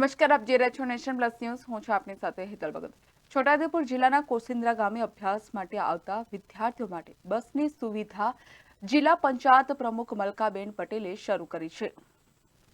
નમસ્કાર, આપ જે રહ્યા છો નેશન પ્લસ ન્યૂઝ. હું છું આપની સાથે હેતલ ભગત. છોટાઉદેપુર જિલ્લાના કોસિન્દ્રા ગામે અભ્યાસ માટે આવતા વિદ્યાર્થીઓ માટે બસની સુવિધા જિલ્લા પંચાયત પ્રમુખ મલકાબેન પટેલે શરૂ કરી છે.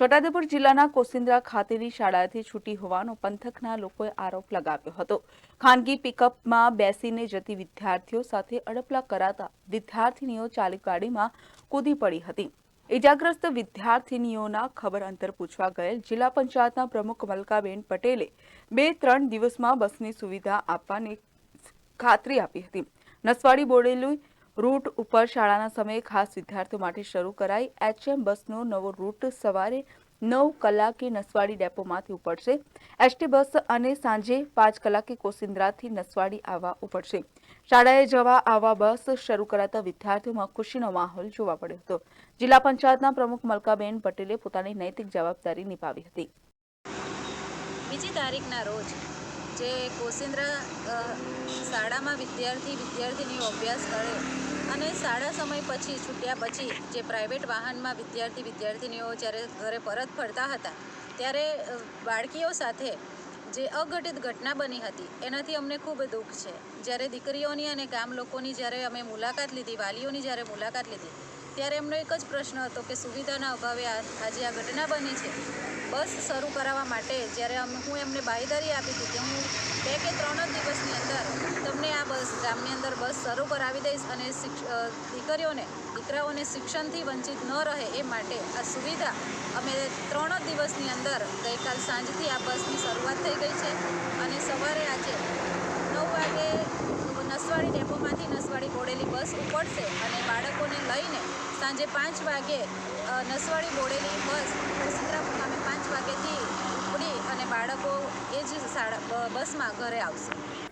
છોટાઉદેપુર જિલ્લાના કોસિન્દ્રા ખાતેની શાળાએથી છૂટી હોવાનો પંથકના લોકોએ આરોપ લગાવ્યો હતો. ખાનગી પિકઅપમાં બેસીને જતી વિદ્યાર્થીઓ સાથે અડપલા કરાતા વિદ્યાર્થીનીઓ ચાલી ગાડીમાં કૂદી પડી હતી. ઇજાગ્રસ્ત વિદ્યાર્થીનીઓના ખબર અંતર પૂછવા ગયેલ જિલ્લા પંચાયતના પ્રમુખ મલકાબેન પટેલે બે ત્રણ દિવસમાં બસની સુવિધા આપવાની ખાતરી આપી હતી. નસવાડી બોડેલી રૂટ ઉપર શાળાના સમયે ખાસ વિદ્યાર્થીઓ માટે શરૂ કરાઈ. એચએમ બસનો નવો રૂટ સવારે નવ કલાકે નસવાડી ડેપોમાંથી ઉપડશે. એસટી બસ અને સાંજે પાંચ કલાકે કોસિન્દ્રાથી નસવાડી આવવા ઉપડશે. શાળાએ જવા આવવા બસ શરૂ કરાતા વિદ્યાર્થીઓમાં ખુશીનો માહોલ જોવા મળ્યો હતો. જિલ્લા પંચાયતના પ્રમુખ મલકાબેન પટેલે પોતાની નૈતિક જવાબદારી નિભાવી હતી. બીજી તારીખના રોજ જે કોસિન્દ્રા શાળામાં વિદ્યાર્થી વિદ્યાર્થીનીઓ અભ્યાસ કરે અને શાળા સમય પછી છૂટ્યા પછી જે પ્રાઇવેટ વાહનમાં વિદ્યાર્થી વિદ્યાર્થીનીઓ જ્યારે ઘરે પરત ફરતા હતા, ત્યારે બાળકીઓ સાથે જે અઘટિત ઘટના બની હતી, એનાથી અમને ખૂબ દુઃખ છે. જ્યારે દીકરીઓની અને ગામ લોકોની જ્યારે અમે મુલાકાત લીધી, વાલીઓની જ્યારે મુલાકાત લીધી, ત્યારે એમનો એક જ પ્રશ્ન હતો કે સુવિધાના અભાવે આજે આ ઘટના બની છે? બસ શરૂ કરાવવા માટે જ્યારે હું એમને બાહેદારી આપી હતી કે હું બે કે ત્રણ જ દિવસની અંદર તમને આ બસ ગામની અંદર બસ શરૂ કરાવી દઈશ અને દીકરીઓને, દીકરાઓને શિક્ષણથી વંચિત ન રહે એ માટે આ સુવિધા અમે ત્રણ જ દિવસની અંદર ગઈકાલ સાંજથી આ બસની શરૂઆત થઈ ગઈ છે અને સવારે આજે નવ વાગે નસવાડી ડેપોમાંથી નસવાડી બોડેલી બસ ઉપડશે અને બાળકોને લઈને સાંજે પાંચ વાગે નસવાડી બોડેલી બસ વસુંધરા મુકામે પાંચ વાગેથી ઉપડી અને બાળકો એ જ શાળા બસમાં ઘરે આવશે.